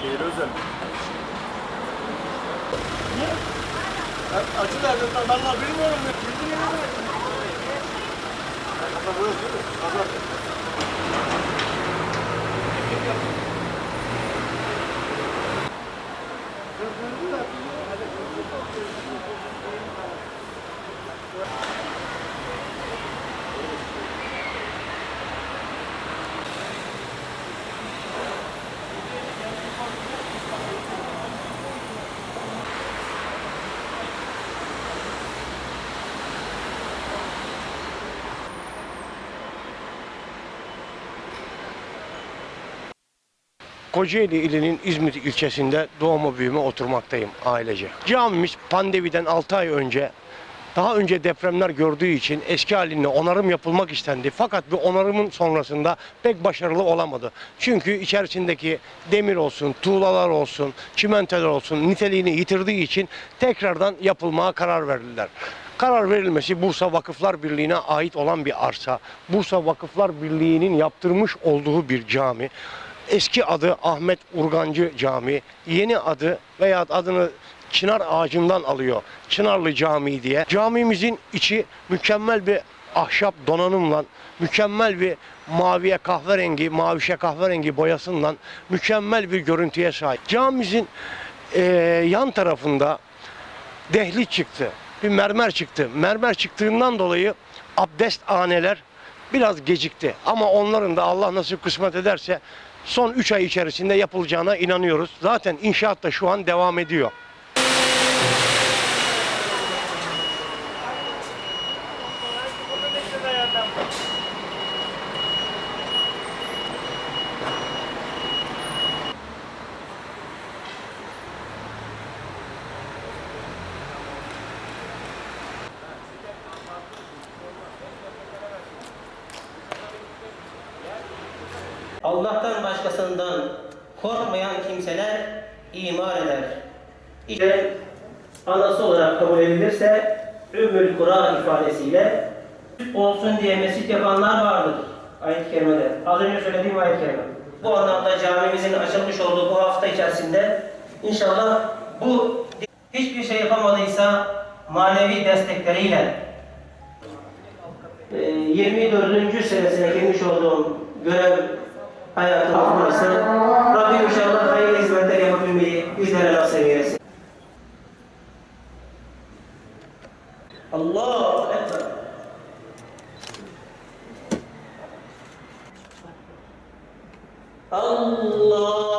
Şehir özel. Acı nerede? Ben daha bilmiyorum. Bilmiyorum. Ama burası değil mi? Pazar. Kocaeli ilinin İzmit ilçesinde doğma büyüme oturmaktayım ailece. Camimiz pandemiden 6 ay önce daha önce depremler gördüğü için eski haline onarım yapılmak istendi. Fakat bu onarımın sonrasında pek başarılı olamadı. Çünkü içerisindeki demir olsun, tuğlalar olsun, çimentolar olsun niteliğini yitirdiği için tekrardan yapılmaya karar verdiler. Karar verilmesi Bursa Vakıflar Birliği'ne ait olan bir arsa. Bursa Vakıflar Birliği'nin yaptırmış olduğu bir cami. Eski adı Ahmet Urgancı Camii, yeni adı veya adını Çınar ağacından alıyor. Çınarlı Camii diye. Camimizin içi mükemmel bir ahşap donanımla, mükemmel bir maviye kahverengi, mavişe kahverengi boyasından mükemmel bir görüntüye sahip. Camimizin eee, yan tarafında dehli çıktı. Bir mermer çıktı. Mermer çıktığından dolayı abdesthaneler biraz gecikti. Ama onların da Allah nasip kısmet ederse son 3 ay içerisinde yapılacağına inanıyoruz. Zaten inşaat da şu an devam ediyor. Allah'tan başkasından korkmayan kimseler iman eder. İşte anası olarak kabul edilirse Ümmül Kura ifadesiyle olsun diye mescit yapanlar vardır ayet-i kerimede. Az önce söylediğim ayet-i kerime. Bu anlamda camimizin açılmış olduğu bu hafta içerisinde inşallah bu hiçbir şey yapamadıysa manevi destekleriyle e, 24. senesine girmiş olduğum görev حياة ربي إن شاء الله خير الله الله أكبر. الله